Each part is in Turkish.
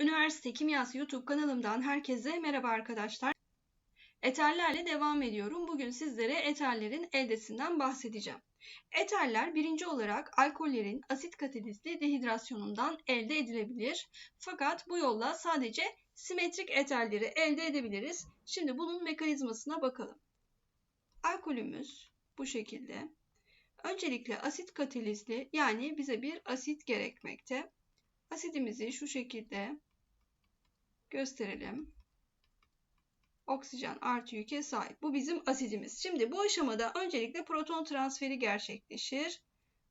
Üniversite Kimyası YouTube kanalımdan herkese merhaba arkadaşlar. Eterlerle devam ediyorum. Bugün sizlere eterlerin eldesinden bahsedeceğim. Eterler birinci olarak alkollerin asit katalizli dehidrasyonundan elde edilebilir. Fakat bu yolla sadece simetrik eterleri elde edebiliriz. Şimdi bunun mekanizmasına bakalım. Alkolümüz bu şekilde. Öncelikle asit katalizli yani bize bir asit gerekmekte. Asidimizi şu şekilde gösterelim. Oksijen artı yüke sahip. Bu bizim asidimiz. Şimdi bu aşamada öncelikle proton transferi gerçekleşir.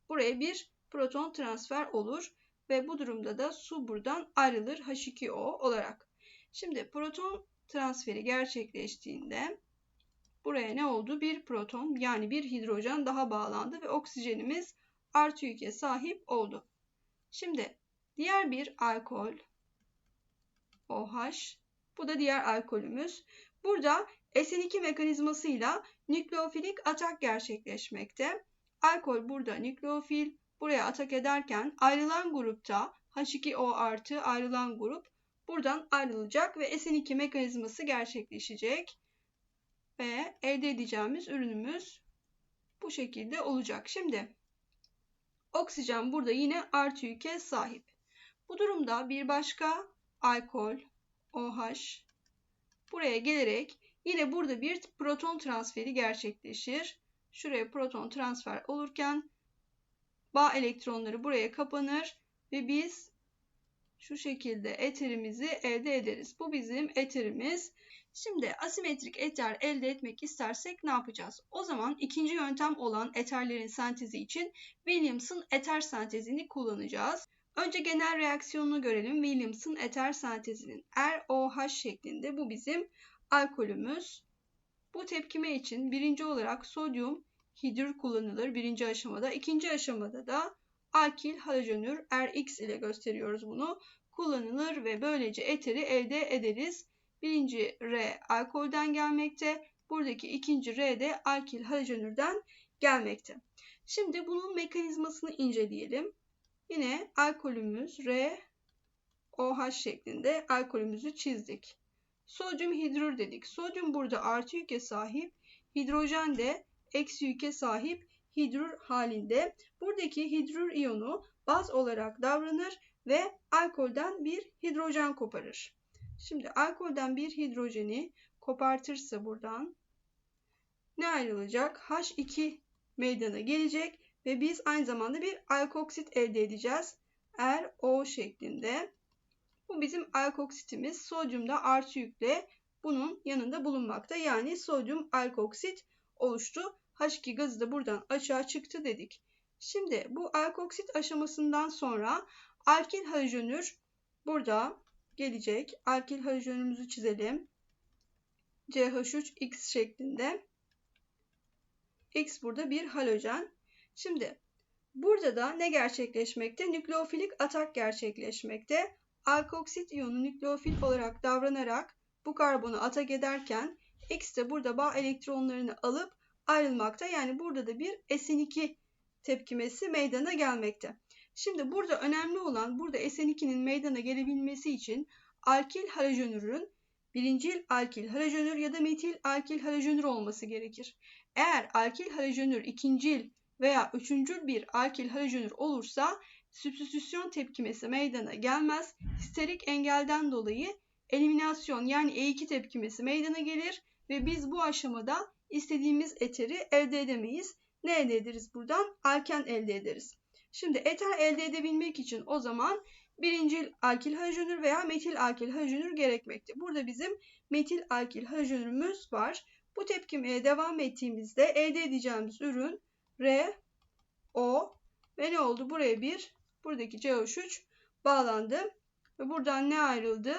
Buraya bir proton transfer olur ve bu durumda da su buradan ayrılır H2O olarak. Şimdi proton transferi gerçekleştiğinde buraya ne oldu? Bir proton yani bir hidrojen daha bağlandı ve oksijenimiz artı yüke sahip oldu. Şimdi diğer bir alkol OH. Bu da diğer alkolümüz. Burada SN2 mekanizmasıyla nükleofilik atak gerçekleşmekte. Alkol burada nükleofil buraya atak ederken ayrılan grupta H2O artı ayrılan grup buradan ayrılacak ve SN2 mekanizması gerçekleşecek. Ve elde edeceğimiz ürünümüz bu şekilde olacak. Şimdi oksijen burada yine artı yüke sahip. Bu durumda bir başka alkol, OH buraya gelerek yine burada bir proton transferi gerçekleşir. Şuraya proton transfer olurken bağ elektronları buraya kapanır ve biz şu şekilde eterimizi elde ederiz. Bu bizim eterimiz. Şimdi asimetrik eter elde etmek istersek ne yapacağız? O zaman ikinci yöntem olan eterlerin sentezi için Williams'ın eter sentezini kullanacağız. Önce genel reaksiyonunu görelim. Williams'ın eter sentezinin ROH şeklinde bu bizim alkolümüz. Bu tepkime için birinci olarak sodyum hidrür kullanılır birinci aşamada. İkinci aşamada da alkil halojenür RX ile gösteriyoruz bunu. Kullanılır ve böylece eteri elde ederiz. Birinci R alkolden gelmekte. Buradaki ikinci R de alkil halojenürden gelmekte. Şimdi bunun mekanizmasını inceleyelim. Yine alkolümüz R OH şeklinde alkolümüzü çizdik. Sodyum hidrür dedik. Sodyum burada artı yüke sahip, hidrojen de eksi yüke sahip hidrür halinde. Buradaki hidrür iyonu baz olarak davranır ve alkolden bir hidrojen koparır. Şimdi alkolden bir hidrojeni kopartırsa buradan ne ayrılacak? H2 meydana gelecek ve biz aynı zamanda bir alkoksit elde edeceğiz. RO şeklinde. Bu bizim alkoksitimiz. Sodyum da artı yükle bunun yanında bulunmakta. Yani sodyum alkoksit oluştu. H2 gazı da buradan açığa çıktı dedik. Şimdi bu alkoksit aşamasından sonra alkil halojenür burada gelecek. Alkil halojenümüzü çizelim. CH3X şeklinde. X burada bir halojen. Şimdi burada da ne gerçekleşmekte? Nükleofilik atak gerçekleşmekte. Alkoksit iyonu nükleofil olarak davranarak bu karbonu atak ederken X de burada bağ elektronlarını alıp ayrılmakta. Yani burada da bir SN2 tepkimesi meydana gelmekte. Şimdi burada önemli olan burada SN2'nin meydana gelebilmesi için alkil halojenürün birincil alkil halojenür ya da metil alkil halojenür olması gerekir. Eğer alkil halojenür ikincil veya üçüncül bir alkil halojenür olursa sübstitüsyon tepkimesi meydana gelmez. Histerik engelden dolayı eliminasyon yani E2 tepkimesi meydana gelir ve biz bu aşamada istediğimiz eteri elde edemeyiz. Ne elde ederiz buradan? Alken elde ederiz. Şimdi eter elde edebilmek için o zaman birincil alkil halojenür veya metil alkil halojenür gerekmekte. Burada bizim metil alkil halojenürümüz var. Bu tepkimeye devam ettiğimizde elde edeceğimiz ürün R, O ve ne oldu? Buraya bir, buradaki CH3 bağlandı. Ve buradan ne ayrıldı?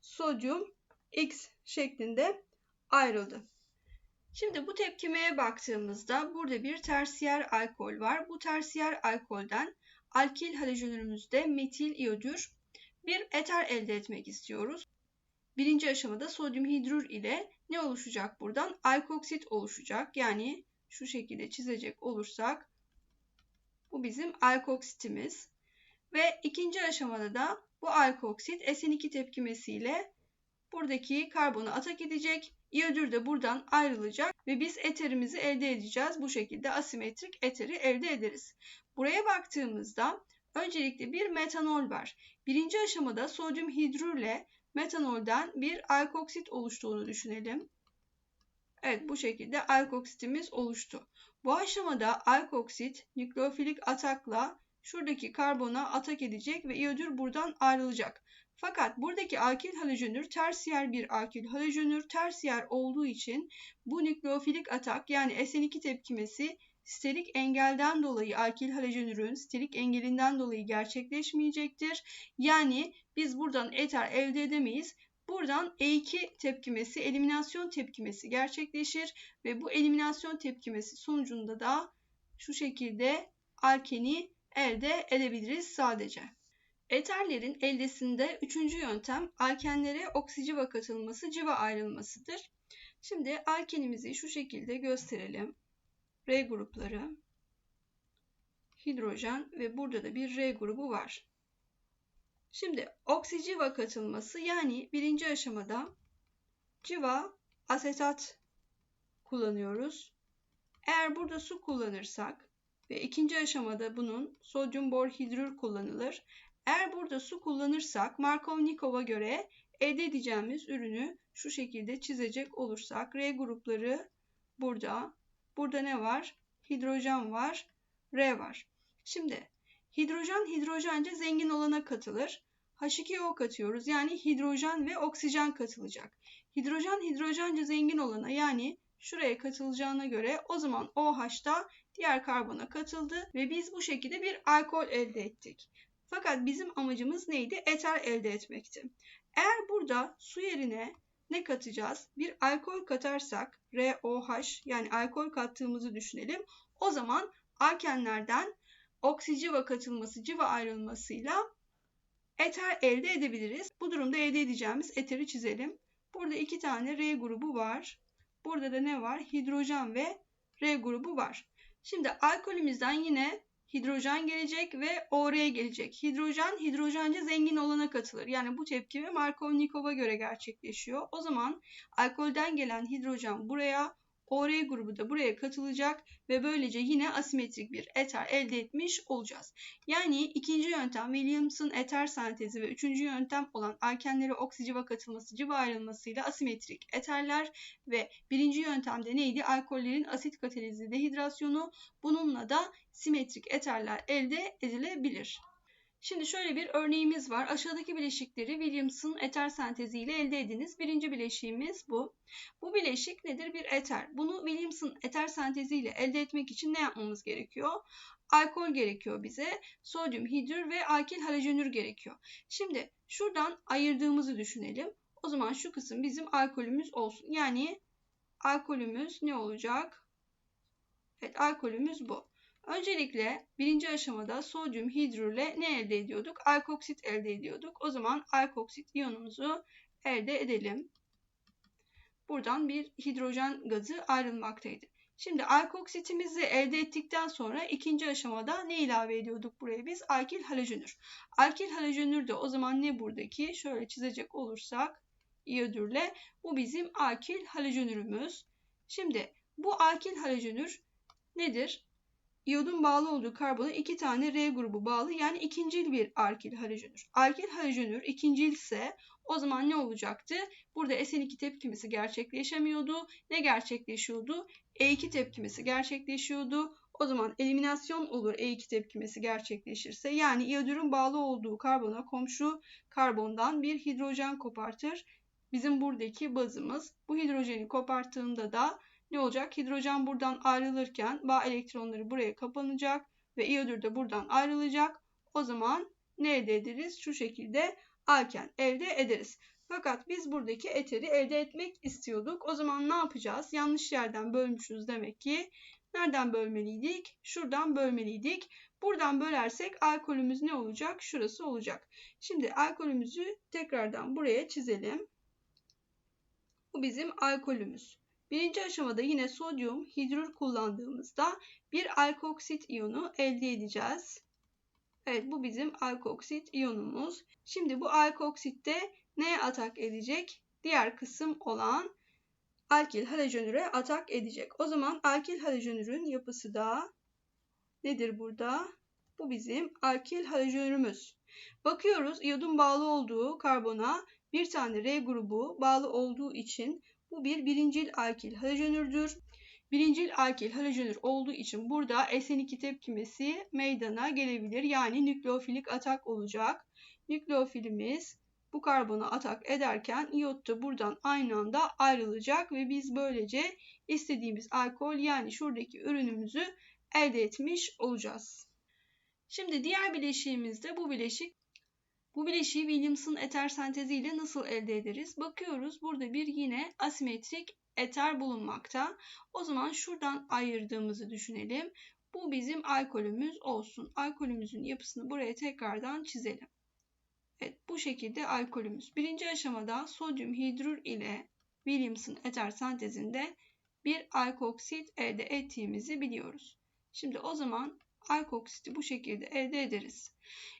Sodyum X şeklinde ayrıldı. Şimdi bu tepkimeye baktığımızda burada bir tersiyer alkol var. Bu tersiyer alkolden alkil halojenürümüzde metil iyodür bir eter elde etmek istiyoruz. Birinci aşamada sodyum hidrür ile ne oluşacak buradan? Alkoksit oluşacak. Yani şu şekilde çizecek olursak bu bizim alkoksitimiz. Ve ikinci aşamada da bu alkoksit SN2 tepkimesiyle buradaki karbonu atak edecek. İyodür de buradan ayrılacak ve biz eterimizi elde edeceğiz. Bu şekilde asimetrik eteri elde ederiz. Buraya baktığımızda öncelikle bir metanol var. Birinci aşamada sodyum hidrürle metanolden bir alkoksit oluştuğunu düşünelim. Evet bu şekilde alkoksitimiz oluştu. Bu aşamada alkoksit nükleofilik atakla şuradaki karbona atak edecek ve iyodür buradan ayrılacak. Fakat buradaki alkil halojenür tersiyer bir alkil halojenür tersiyer olduğu için bu nükleofilik atak yani SN2 tepkimesi sterik engelden dolayı alkil halojenürün sterik engelinden dolayı gerçekleşmeyecektir. Yani biz buradan eter elde edemeyiz. Buradan E2 tepkimesi, eliminasyon tepkimesi gerçekleşir ve bu eliminasyon tepkimesi sonucunda da şu şekilde alkeni elde edebiliriz sadece. Eterlerin eldesinde üçüncü yöntem alkenlere oksijiva katılması, civa ayrılmasıdır. Şimdi alkenimizi şu şekilde gösterelim. R grupları, hidrojen ve burada da bir R grubu var. Şimdi oksijiva katılması yani birinci aşamada civa asetat kullanıyoruz. Eğer burada su kullanırsak ve ikinci aşamada bunun sodyum borhidrür kullanılır. Eğer burada su kullanırsak Markovnikov'a göre elde edeceğimiz ürünü şu şekilde çizecek olursak R grupları burada. Burada ne var? Hidrojen var, R var. Şimdi hidrojen hidrojence zengin olana katılır. H2O katıyoruz yani hidrojen ve oksijen katılacak. Hidrojen hidrojence zengin olana yani şuraya katılacağına göre o zaman OH da diğer karbona katıldı ve biz bu şekilde bir alkol elde ettik. Fakat bizim amacımız neydi? Eter elde etmekti. Eğer burada su yerine ne katacağız? Bir alkol katarsak ROH yani alkol kattığımızı düşünelim. O zaman alkenlerden oksijiva katılması, civa ayrılmasıyla eter elde edebiliriz. Bu durumda elde edeceğimiz eteri çizelim. Burada iki tane R grubu var. Burada da ne var? Hidrojen ve R grubu var. Şimdi alkolümüzden yine hidrojen gelecek ve OR gelecek. Hidrojen hidrojence zengin olana katılır. Yani bu tepkime Markovnikov'a göre gerçekleşiyor. O zaman alkolden gelen hidrojen buraya, OR grubu da buraya katılacak ve böylece yine asimetrik bir eter elde etmiş olacağız. Yani ikinci yöntem Williams'ın eter sentezi ve üçüncü yöntem olan alkenlere oksijiva katılması, civa ayrılmasıyla asimetrik eterler ve birinci yöntemde neydi? Alkollerin asit katalizi dehidrasyonu. Bununla da simetrik eterler elde edilebilir. Şimdi şöyle bir örneğimiz var. Aşağıdaki bileşikleri Williams'ın eter senteziyle elde ediniz. Birinci bileşiğimiz bu. Bu bileşik nedir? Bir eter. Bunu Williams'ın eter senteziyle elde etmek için ne yapmamız gerekiyor? Alkol gerekiyor bize. Sodyum hidrür ve alkil halojenür gerekiyor. Şimdi şuradan ayırdığımızı düşünelim. O zaman şu kısım bizim alkolümüz olsun. Yani alkolümüz ne olacak? Evet alkolümüz bu. Öncelikle birinci aşamada sodyum hidrürle ne elde ediyorduk? Alkoksit elde ediyorduk. O zaman alkoksit iyonumuzu elde edelim. Buradan bir hidrojen gazı ayrılmaktaydı. Şimdi alkoksitimizi elde ettikten sonra ikinci aşamada ne ilave ediyorduk buraya biz? Alkil halojenür. Alkil halojenür de o zaman ne buradaki? Şöyle çizecek olursak iyodürle bu bizim alkil halojenürümüz. Şimdi bu alkil halojenür nedir? İyodun bağlı olduğu karbona iki tane R grubu bağlı yani ikincil bir alkil halojenür. Alkil halojenür ikincil ise o zaman ne olacaktı? Burada SN2 tepkimesi gerçekleşemiyordu. Ne gerçekleşiyordu? E2 tepkimesi gerçekleşiyordu. O zaman eliminasyon olur E2 tepkimesi gerçekleşirse. Yani iyodürün bağlı olduğu karbona komşu karbondan bir hidrojen kopartır. Bizim buradaki bazımız. Bu hidrojeni koparttığında da ne olacak? Hidrojen buradan ayrılırken bağ elektronları buraya kapanacak ve iyodür de buradan ayrılacak. O zaman ne elde ederiz? Şu şekilde alken elde ederiz. Fakat biz buradaki eteri elde etmek istiyorduk. O zaman ne yapacağız? Yanlış yerden bölmüşüz demek ki. Nereden bölmeliydik? Şuradan bölmeliydik. Buradan bölersek alkolümüz ne olacak? Şurası olacak. Şimdi alkolümüzü tekrardan buraya çizelim. Bu bizim alkolümüz. Birinci aşamada yine sodyum hidrür kullandığımızda bir alkoksit iyonu elde edeceğiz. Evet bu bizim alkoksit iyonumuz. Şimdi bu alkoksitte neye atak edecek? Diğer kısım olan alkil halojenüre atak edecek. O zaman alkil halojenürün yapısı da nedir burada? Bu bizim alkil halojenürümüz. Bakıyoruz iyodun bağlı olduğu karbona bir tane R grubu bağlı olduğu için bu bir birincil alkil halojenürdür. Birincil alkil halojenür olduğu için burada SN2 tepkimesi meydana gelebilir. Yani nükleofilik atak olacak. Nükleofilimiz bu karbona atak ederken iyot da buradan aynı anda ayrılacak ve biz böylece istediğimiz alkol yani şuradaki ürünümüzü elde etmiş olacağız. Şimdi diğer bileşiğimizde bu bileşik bu bileşiği Williamson eter senteziyle nasıl elde ederiz? Bakıyoruz burada bir yine asimetrik eter bulunmakta. O zaman şuradan ayırdığımızı düşünelim. Bu bizim alkolümüz olsun. Alkolümüzün yapısını buraya tekrardan çizelim. Evet bu şekilde alkolümüz. Birinci aşamada sodyum hidrür ile Williamson eter sentezinde bir alkoksit elde ettiğimizi biliyoruz. Şimdi o zaman alkoksiti bu şekilde elde ederiz.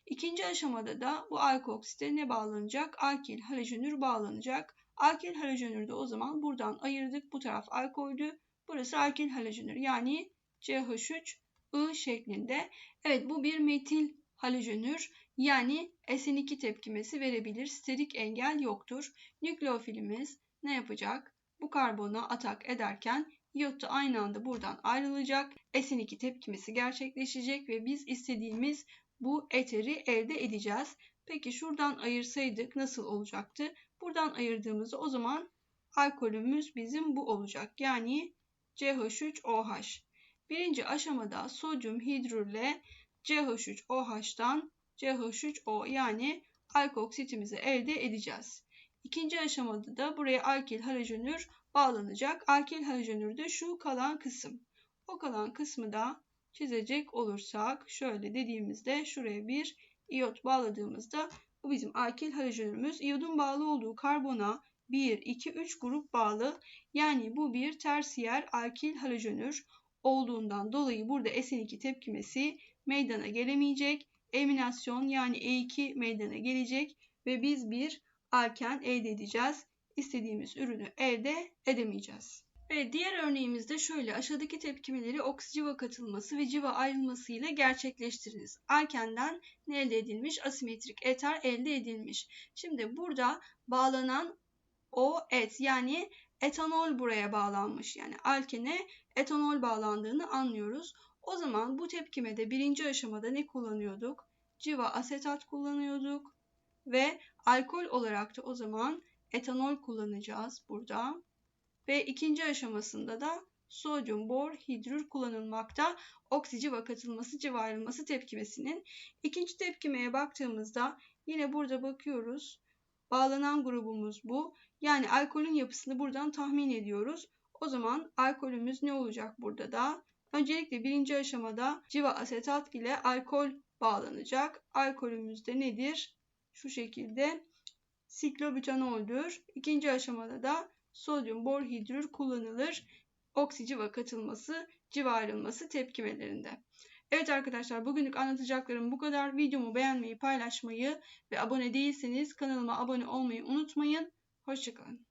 İkinci aşamada da bu alkoksite ne bağlanacak? Alkil halojenür bağlanacak. Alkil halojenür de o zaman buradan ayırdık. Bu taraf alkoldü. Burası alkil halojenür yani CH3 I şeklinde. Evet bu bir metil halojenür yani SN2 tepkimesi verebilir. Sterik engel yoktur. Nükleofilimiz ne yapacak? Bu karbona atak ederken iyot da aynı anda buradan ayrılacak. SN2 tepkimesi gerçekleşecek ve biz istediğimiz bu eteri elde edeceğiz. Peki şuradan ayırsaydık nasıl olacaktı? Buradan ayırdığımızda o zaman alkolümüz bizim bu olacak. Yani CH3OH. Birinci aşamada sodyum hidrürle CH3OH'tan CH3O yani alkoksitimizi elde edeceğiz. İkinci aşamada da buraya alkil halojenür bağlanacak. Alkil halojenür de şu kalan kısım. O kalan kısmı da çizecek olursak şöyle dediğimizde şuraya bir iyot bağladığımızda bu bizim alkil halojenürümüz. İyodun bağlı olduğu karbona 1, 2, 3 grup bağlı. Yani bu bir tersiyer alkil halojenür olduğundan dolayı burada SN2 tepkimesi meydana gelemeyecek. Eminasyon yani E2 meydana gelecek ve biz bir alken elde edeceğiz. İstediğimiz ürünü elde edemeyeceğiz. Evet, diğer örneğimizde şöyle aşağıdaki tepkimeleri oksijiva katılması ve civa ayrılması ile gerçekleştiriniz. Alkenden elde edilmiş? Asimetrik eter elde edilmiş. Şimdi burada bağlanan o et yani etanol buraya bağlanmış. Yani alkene etanol bağlandığını anlıyoruz. O zaman bu tepkimede birinci aşamada ne kullanıyorduk? Civa asetat kullanıyorduk ve alkol olarak da o zaman etanol kullanacağız burada. Ve ikinci aşamasında da sodyum bor hidrür kullanılmakta. Oksijiva katılması civa ayrılması tepkimesinin. ikinci tepkimeye baktığımızda yine burada bakıyoruz. Bağlanan grubumuz bu. Yani alkolün yapısını buradan tahmin ediyoruz. O zaman alkolümüz ne olacak burada da? Öncelikle birinci aşamada civa asetat ile alkol bağlanacak. Alkolümüz de nedir? Şu şekilde siklobutanoldür. İkinci aşamada da sodyum borhidrür kullanılır. Oksiciva katılması, civa ayrılması tepkimelerinde. Evet arkadaşlar bugünlük anlatacaklarım bu kadar. Videomu beğenmeyi, paylaşmayı ve abone değilseniz kanalıma abone olmayı unutmayın. Hoşçakalın.